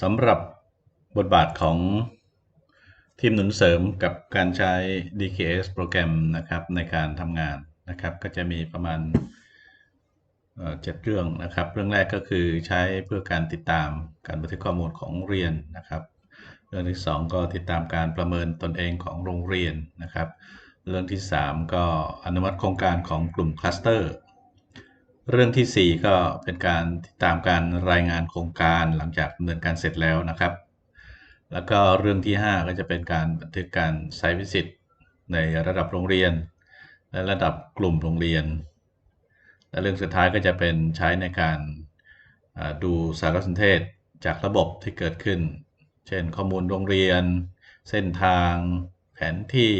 สำหรับบทบาทของทีมหนุนเสริมกับการใช้ DKS โปรแกรมนะครับในการทำงานนะครับ ก็จะมีประมาณเจ็ดเรื่องนะครับ เรื่องแรกก็คือใช้เพื่อการติดตามการบันทึกข้อมูลของเรียนนะครับ เรื่องที่ 2 ก็ติดตามการประเมินตนเองของโรงเรียนนะครับ เรื่องที่ 3 ก็อนุมัติโครงการของกลุ่มคลัสเตอร์ เรื่องที่ 4 ก็เป็นการติดตามการรายงานโครงการหลังจากดำเนินการเสร็จแล้วนะครับ แล้วก็เรื่องที่ 5 ก็จะเป็นการบันทึกการไซต์วิสิตในระดับโรงเรียน และระดับกลุ่มโรงเรียน และเรื่องสุดท้ายก็จะเป็นใช้ในการดูสารสนเทศจากระบบที่เกิดขึ้น เช่น ข้อมูลโรงเรียน เส้นทาง แผนที่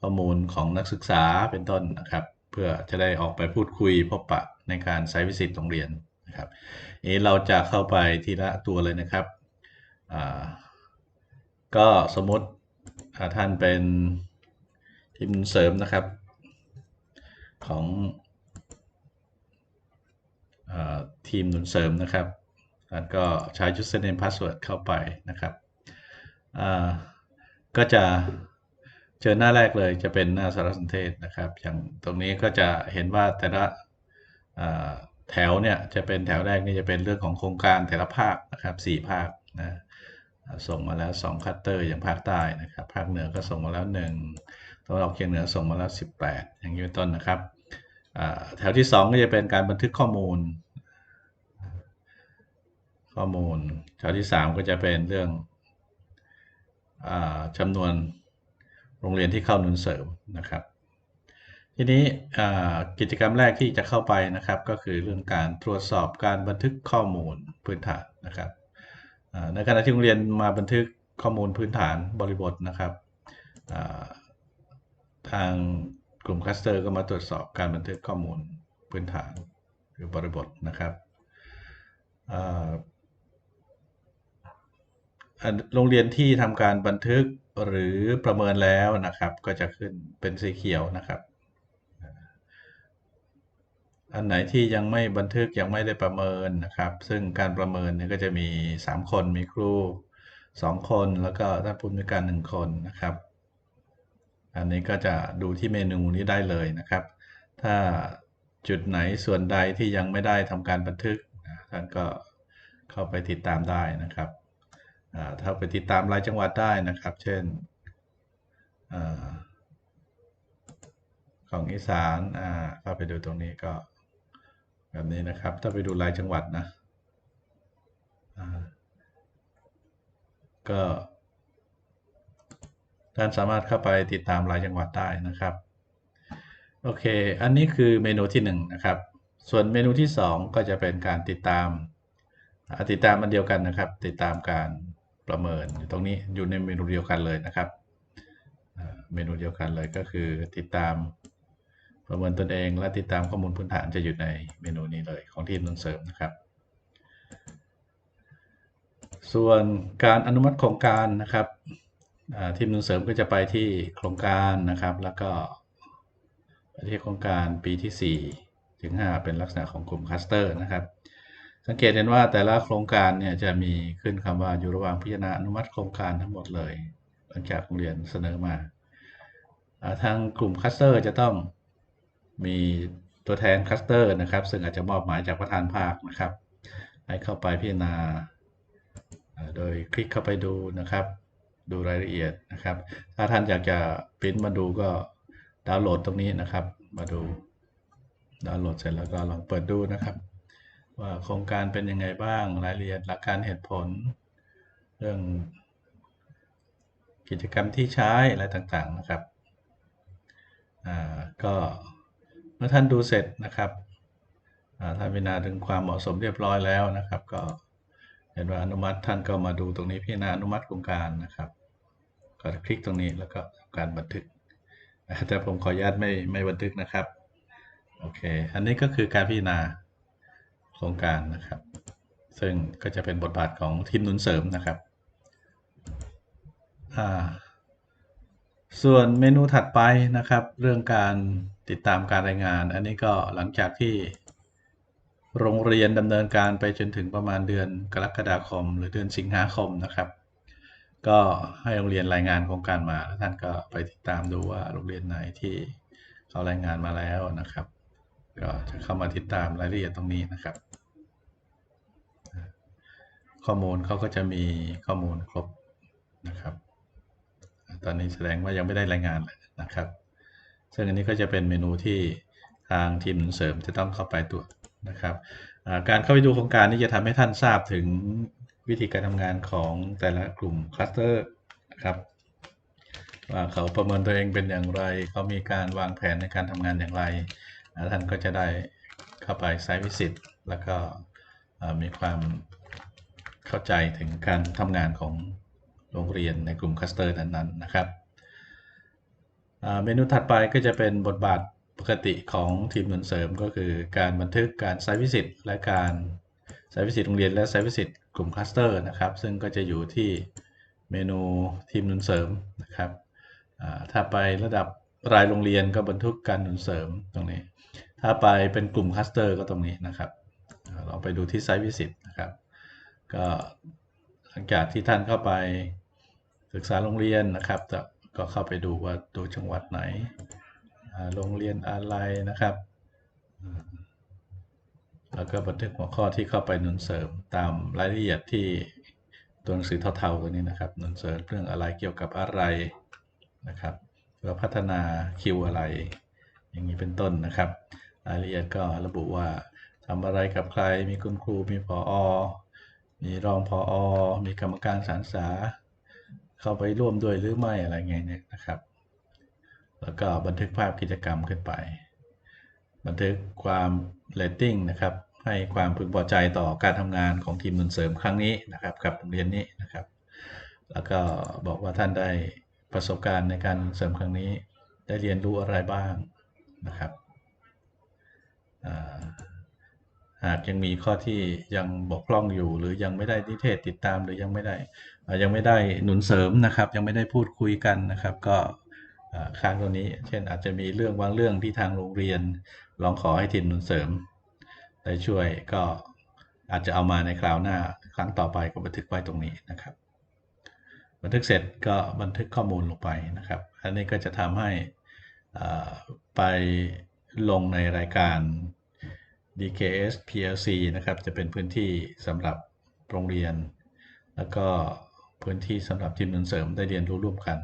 ข้อมูลของนักศึกษาเป็นต้นนะครับ เพื่อจะได้ออกไปพูดคุยพบปะในการไซต์วิสิตโรงเรียนนะครับนี้เราจะเข้าไปทีละตัวเลยนะครับก็สมมติท่านเป็นทีมเสริมนะครับของอทีมหนุนเสริมนะครับแล้วก็ใช้ username password เข้าไปนะครับก็จะ เจอหน้าแรกเลยจะเป็นหน้าสารสนเทศนะครับ อย่างตรงนี้ก็จะเห็นว่าแต่ละแถวเนี่ยจะเป็นแถวแรกนี่จะเป็นเรื่องของโครงการแต่ละภาคนะครับ4ภาคนะส่งมาแล้ว2คัตเตอร์อย่างภาคใต้นะครับ ภาคเหนือก็ส่งมาแล้ว1ตะวันออกเฉียงเหนือส่งมาแล้ว 18 อย่างนี้เป็นต้นนะครับแถวที่ 2 ก็จะเป็นการบันทึกข้อมูล ข้อมูล แถวที่ 3 ก็จะเป็นเรื่องอจำนวน โรงเรียนที่เข้าหนุนเสริมนะครับ ทีนี้กิจกรรมแรกที่จะเข้าไปนะครับ ก็คือเรื่องการตรวจสอบการบันทึกข้อมูลพื้นฐานนะครับในขณะที่โรงเรียนมาบันทึกข้อมูลพื้นฐานบริบทนะครับทางกลุ่มคัสเตอร์ก็มาตรวจสอบการบันทึกข้อมูลพื้นฐานหรือบริบทนะครับโรงเรียนที่ทำการบันทึก หรือประเมินแล้วนะครับก็จะขึ้นเป็นสีเขียวนะครับ อันไหนที่ยังไม่บันทึกยังไม่ได้ประเมินนะครับ ซึ่งการประเมินเนี่ยก็จะมี 3 คนมีครู 2 คนแล้วก็ท่านผู้มีการ1คนนะครับ อันนี้ก็จะดูที่เมนูนี้ได้เลยนะครับ ถ้าจุดไหนส่วนใดที่ยังไม่ได้ทำการบันทึกท่านก็เข้าไปติดตามได้นะครับ ถ้าไปติดตามรายจังหวัดได้นะครับ เช่นอของอีสานเข้าไปดูตรงนี้ก็แบบนี้นะครับ ถ้าไปดูรายจังหวัดนะก็ท่านสามารถเข้าไปติดตามรายจังหวัดได้นะครับ โอเค อันนี้คือเมนูที่1นนะครับ ส่วนเมนูที่ 2 ก็จะเป็นการติดตามติดตามมันเดียวกันนะครับ ติดตามการ ประเมินอยู่ตรงนี้อยู่ในเมนูเดียวกันเลยนะครับ เมนูเดียวกันเลยก็คือติดตามประเมินตนเองและติดตามข้อมูลพื้นฐานจะอยู่ในเมนูนี้เลยของทีมนุนเสริมนะครับ ส่วนการอนุมัติโครงการนะครับทีมนุนเสริมก็จะไปที่โครงการนะครับ แล้วก็ที่โครงการปีที่ 4 ถึง 5 เป็นลักษณะของกลุ่มคัสเตอร์นะครับ สังเกตเห็นว่าแต่ละโครงการเนี่ยจะมีขึ้นคำว่าอยู่ระหว่างพิจารณาอนุมัติโครงการทั้งหมดเลย หลังจากโรงเรียนเสนอมาทางกลุ่มคัสเตอร์จะต้องมีตัวแทนคัสเตอร์นะครับ ซึ่งอาจจะมอบหมายจากประธานภาคนะครับ ให้เข้าไปพิจารณา โดยคลิกเข้าไปดูนะครับ ดูรายละเอียดนะครับ ถ้าท่านอยากจะพิมพ์มาดูก็ดาวน์โหลดตรงนี้นะครับ มาดูดาวน์โหลดเสร็จแล้วก็ลองเปิดดูนะครับ ว่าโครงการเป็นยังไงบ้าง รายละเอียดหลักการเหตุผล เรื่องกิจกรรมที่ใช้อะไรต่างๆนะครับ ก็เมื่อท่านดูเสร็จนะครับท่านพิจารณาถึงความเหมาะสมเรียบร้อยแล้วนะครับ ก็เห็นว่าอนุมัติท่านก็มาดูตรงนี้พิจารณาอนุมัติโครงการนะครับ ก็คลิกตรงนี้แล้วก็การบันทึกแต่ผมขออนุญาตไม่ไม่บันทึกนะครับ โอเค อันนี้ก็คือการพิจารณา ครงการนะครับ ซึ่งก็จะเป็นบทบาทของทีมหนุนเสริมนะครับ ส่วนเมนูถัดไปนะครับ เรื่องการติดตามการรายงาน อันนี้ก็หลังจากที่โรงเรียนดำเนินการไปจนถึงประมาณเดือนกรกฎาคม หรือเดือนสิงหาคมนะครับ ก็ให้โรงเรียนรายงานโครงการมาแล้วท่านก็ไปติดตามดูว่าโรงเรียนไหนที่เขารายงานมาแล้วนะครับ ก็จะเข้ามาติดตามรายละเอียดตรงนี้นะครับ ข้อมูลเขาก็จะมีข้อมูลครบนะครับ ตอนนี้แสดงว่ายังไม่ได้รายงานเลยนะครับ ซึ่งอันนี้ก็จะเป็นเมนูที่ทางทีมเสริมจะต้องเข้าไปตรวจนะครับการเข้าไปดูโครงการนี้จะทำให้ท่านทราบถึงวิธีการทำงานของแต่ละกลุ่มคลัสเตอร์นะครับว่าเขาประเมินตัวเองเป็นอย่างไร เขามีการวางแผนในการทำงานอย่างไร อ่าท่านก็จะได้เข้าไปไซต์วิสิตแล้วก็มีความเข้าใจถึงการทำงานของโรงเรียนในกลุ่มคัสเตอร์นั้นๆนะครับเมนูถัดไปก็จะเป็นบทบาทปกติของทีมหนุนเสริมก็คือการบันทึกการไซต์วิสิตและการไซต์วิสิตโรงเรียนและไซต์วิสิตกลุ่มคลัสเตอร์นะครับ ซึ่งก็จะอยู่ที่เมนูทีมหนุนเสริมนะครับถ้าไประดับรายโรงเรียนก็บันทึกการหนุนเสริมตรงนี้ ถ้าไปเป็นกลุ่มคลัสเตอร์ก็ตรงนี้นะครับ เราไปดูที่ไซต์วิสิตนะครับ ก็หลังจากที่ท่านเข้าไปศึกษาโรงเรียนนะครับจะก็เข้าไปดูว่าตัวจังหวัดไหน โรงเรียนอะไรนะครับ แล้วก็บันทึกหัวข้อที่เข้าไปหนุนเสริมตามรายละเอียดที่ตัวหนังสือเทาๆตัวนี้นะครับหนุนเสริมเรื่องอะไรเกี่ยวกับอะไรนะครับเราพัฒนาคิวอะไร อย่างนี้เป็นต้นนะครับ รายละเอียดก็ระบุว่าทำอะไรกับใคร มีคุณครู มีผอมีรองผออมีกรรมการสารษาเข้าไปร่วมด้วยหรือไม่อะไรเงี้ยเนี่ยนะครับ แล้วก็บันทึกภาพกิจกรรมขึ้นไป บันทึกความเรตติ้งนะครับ ให้ความพึงพอใจต่อการทำงานของทีมนุนเสริมครั้งนี้นะครับกับโรงเรียนนี้นะครับ แล้วก็บอกว่าท่านได้ประสบการณ์ในการเสริมครั้งนี้ ได้เรียนรู้อะไรบ้างนะครับ อาหากยังมีข้อที่ยังบกพร่องอยู่ หรือยังไม่ได้นิเทศติดตามหรือยังไม่ได้ยังไม่ได้หนุนเสริมนะครับ ยังไม่ได้พูดคุยกันนะครับ ก็ค้างตรงนี้ เช่นอาจจะมีเรื่องบางเรื่องที่ทางโรงเรียนร้องขอให้ทีมหนุนเสริมได้ช่วยก็อาจจะเอามาในคราวหน้าครั้งต่อไปก็บันทึกไว้ตรงนี้นะครับ บันทึกเสร็จก็บันทึกข้อมูลลงไปนะครับ อันนี้ก็จะทำให้ไป ลงในรายการ DKS PLC นะครับ จะเป็นพื้นที่สำหรับโรงเรียน แล้วก็พื้นที่สำหรับทีมหนุนเสริมได้เรียนรู้ร่วมกัน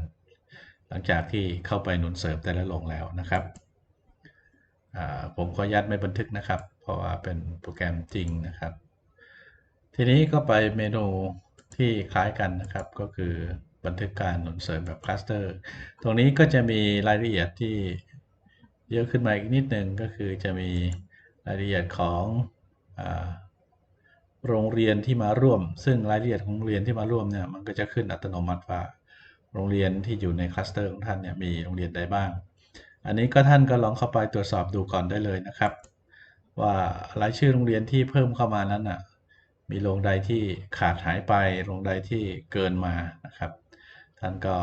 หลังจากที่เข้าไปหนุนเสริมแต่ละลงแล้วนะครับ ผมขออนุญาตไม่บันทึกนะครับ เพราะว่าเป็นโปรแกรมจริงนะครับ ทีนี้ก็ไปเมนูที่คล้ายกันนะครับก็คือบันทึกการหนุนเสริมแบบคลัสเตอร์ ตรงนี้ก็จะมีรายละเอียดที่ เยอะขึ้นมาอีกนิดหนึ่งก็คือจะมีรายละเอียดของอโรงเรียนที่มาร่วม ซึ่งรายละเอียดของโรงเรียนที่มาร่วมเนี่ยมันก็จะขึ้นอัตโนมัติว่าโรงเรียนที่อยู่ในคลัสเตอร์ของท่านเนี่ยมีโรงเรียนใดบ้าง อันนี้ก็ท่านก็ลองเข้าไปตรวจสอบดูก่อนได้เลยนะครับ ว่ารายชื่อโรงเรียนที่เพิ่มเข้ามานั้นน่ะมีโรงใดที่ขาดหายไปโรงใดที่เกินมานะครับ ท่านก็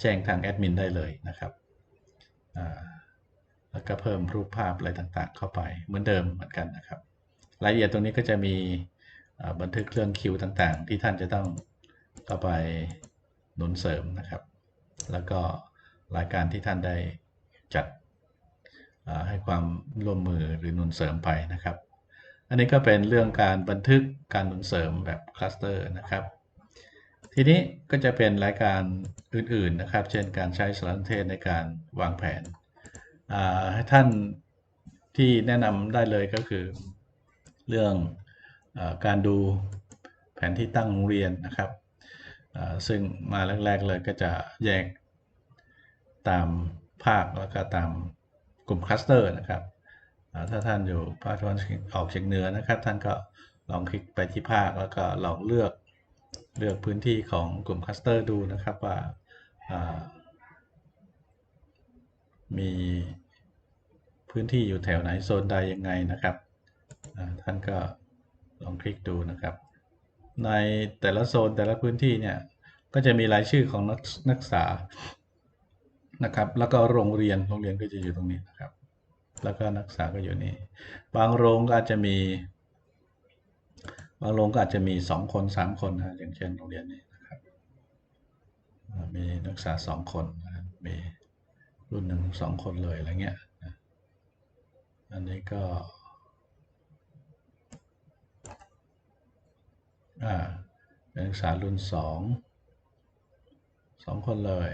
แจ้งทางแอดมินได้เลยนะครับ แล้วก็เพิ่มรูปภาพอะไรต่างๆ เข้าไปเหมือนเดิมเหมือนกันนะครับ รายละเอียดตรงนี้ก็จะมีบันทึกเรื่องคิวต่างๆ ที่ท่านจะต้องเข้าไปหนุนเสริมนะครับ แล้วก็รายการที่ท่านได้จัดให้ความร่วมมือหรือหนุนเสริมไปนะครับ อันนี้ก็เป็นเรื่องการบันทึกการหนุนเสริมแบบคลัสเตอร์นะครับ ทีนี้ก็จะเป็นรายการอื่นๆนะครับ เช่นการใช้สารสนเทศในการวางแผน ให้ท่านที่แนะนำได้เลยก็คือเรื่องอการดูแผนที่ตั้งโรงเรียนนะครับ ซึ่งมาแรกๆเลยก็จะแยกตามภาคแล้วก็ตามกลุ่มคลัสเตอร์นะครับถ้าท่านอยู่ภาคตะวันออกเฉียงเหนือนะครับ ท่านก็ลองคลิกไปที่ภาคแล้วก็ลองเลือก เลือกพื้นที่ของกลุ่มคลัสเตอร์ดูนะครับว่าามีพื้นที่อยู่แถวไหนโซนใดยังไงนะครับ ท่านก็ลองคลิกดูนะครับ ในแต่ละโซนแต่ละพื้นที่เนี่ยก็จะมีรายชื่อของนักนักศึกษานะครับ แล้วก็โรงเรียนโรงเรียนก็จะอยู่ตรงนี้นะครับ แล้วก็นักศึกษาก็อยู่นี่ บางโรงก็อาจจะมี บางโรงก็อาจจะมีสองคนสามคนนะอย่างเช่นโรงเรียนนี้นะครับมีนักศึกษาสองคนนะมีรุ่นหนึ่งสองคนเลยอะไรเงี้ยนะอันนี้ก็อ่าเป็นนักศึกษารุ่นสองสองคนเลย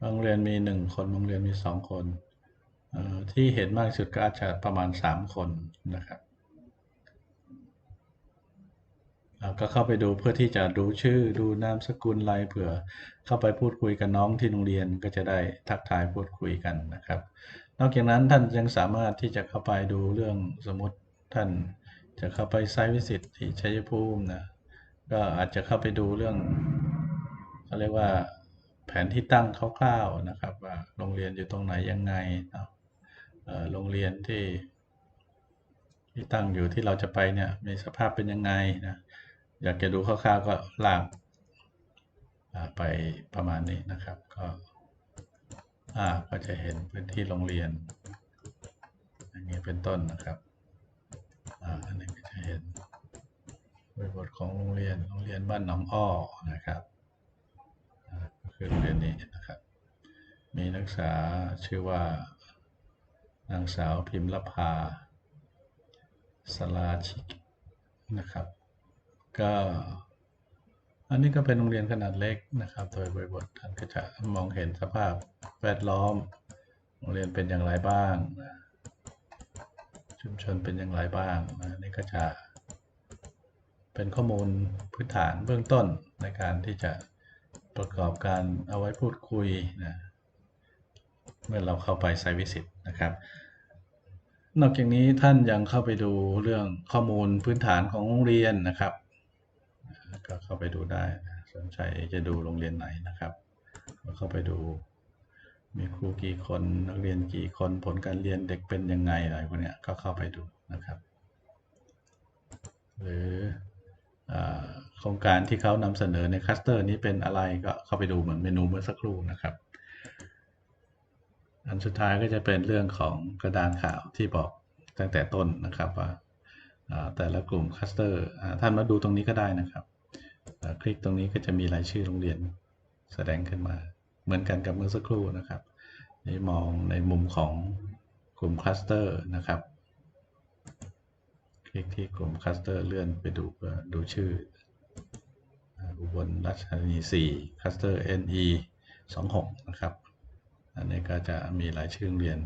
บางเรียนมีหนึ่งคนบางเรียนมีสองคน ที่เห็นมากที่สุดก็อาจจะประมาณสามคนนะครับก็เข้าไปดูเพื่อที่จะดูชื่อดูนามสกุลอะไรเผื่อเข้าไปพูดคุยกับน้องที่โรงเรียนก็จะได้ทักทายพูดคุยกันนะครับ นอกจากนั้นท่านยังสามารถที่จะเข้าไปดูเรื่องสมมติท่านจะเข้าไปไซต์วิสิตที่ชัยภูมินะก็อาจจะเข้าไปดูเรื่องเขาเรียกว่าแผนที่ตั้งคร่าวๆนะครับ ว่าโรงเรียนอยู่ตรงไหนยังไงเนาะ โรงเรียนที่ ที่ตั้งอยู่ที่เราจะไปเนี่ยมีสภาพเป็นยังไงนะอยากจะดูคร่าวๆก็ลากไปประมาณนี้นะครับก็อาก็จะเห็นพื้นที่โรงเรียนอย่างนี้เป็นต้นนะครับอ,อันนี้ก็จะเห็นบริบทของโรงเรียนโรงเรียนบ้านหนองอ้อนะครับก็คือโรงเรียนนี้นะครับ มีนักศึกษาชื่อว่า นางสาวพิมพ์ลภาสลาชิกนะครับ ก็อันนี้ก็เป็นโรงเรียนขนาดเล็กนะครับ โดยบริบทท่านก็จะมองเห็นสภาพแวดล้อม โรงเรียนเป็นอย่างไรบ้าง ชุมชนเป็นอย่างไรบ้างนะนี่ก็จะเป็นข้อมูลพื้นฐานเบื้องต้นในการที่จะประกอบการเอาไว้พูดคุยนะ เมื่อเราเข้าไปไซต์วิสิตนะครับ นอกจากนี้ท่านยังเข้าไปดูเรื่องข้อมูลพื้นฐานของโรงเรียนนะครับ ก็เข้าไปดูได้สนใจจะดูโรงเรียนไหนนะครับก็เข้าไปดูมีครูกี่คนนักเรียนกี่คนผลการเรียนเด็กเป็นยังไงอะไรพวกนี้ก็เข้าไปดูนะครับ หรืออโครงการที่เขานำเสนอในคัสเตอร์นี้เป็นอะไรก็เข้าไปดูเหมือนเมนูเมื่อสักครู่นะครับ อันสุดท้ายก็จะเป็นเรื่องของกระดานข่าวที่บอกตั้งแต่ต้นนะครับว่าแต่ละกลุ่มคลัสเตอร์ท่านมาดูตรงนี้ก็ได้นะครับคลิกตรงนี้ก็จะมีรายชื่อโรงเรียนแสดงขึ้นมา เหมือนกันกับเมื่อสักครู่นะครับนี่มองในมุมของกลุ่มคลัสเตอร์นะครับ คลิกที่กลุ่มคลัสเตอร์เลื่อนไปดูดูชื่อ อุบลราชธานี4คลัสเตอร์ NE 26 นะครับ อันนี้ก็จะมีรายชื่อโรงเรียน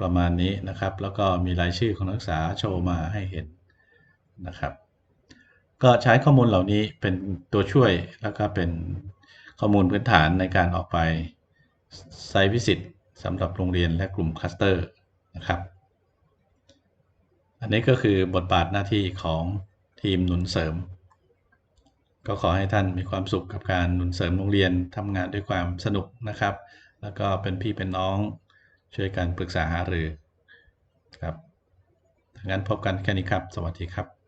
ประมาณนี้นะครับ แล้วก็มีรายชื่อของนักศึกษาโชว์มาให้เห็นนะครับ ก็ใช้ข้อมูลเหล่านี้เป็นตัวช่วยแล้วก็เป็นข้อมูลพื้นฐานในการออกไปไซต์วิสิตสำหรับโรงเรียนและกลุ่มคลัสเตอร์นะครับ อันนี้ก็คือบทบาทหน้าที่ของทีมหนุนเสริม ก็ขอให้ท่านมีความสุขกับการหนุนเสริมโรงเรียนทำงานด้วยความสนุกนะครับ แล้วก็เป็นพี่เป็นน้องช่วยกันปรึกษาหารือครับงั้นพบกันแค่นี้ครับ สวัสดีครับ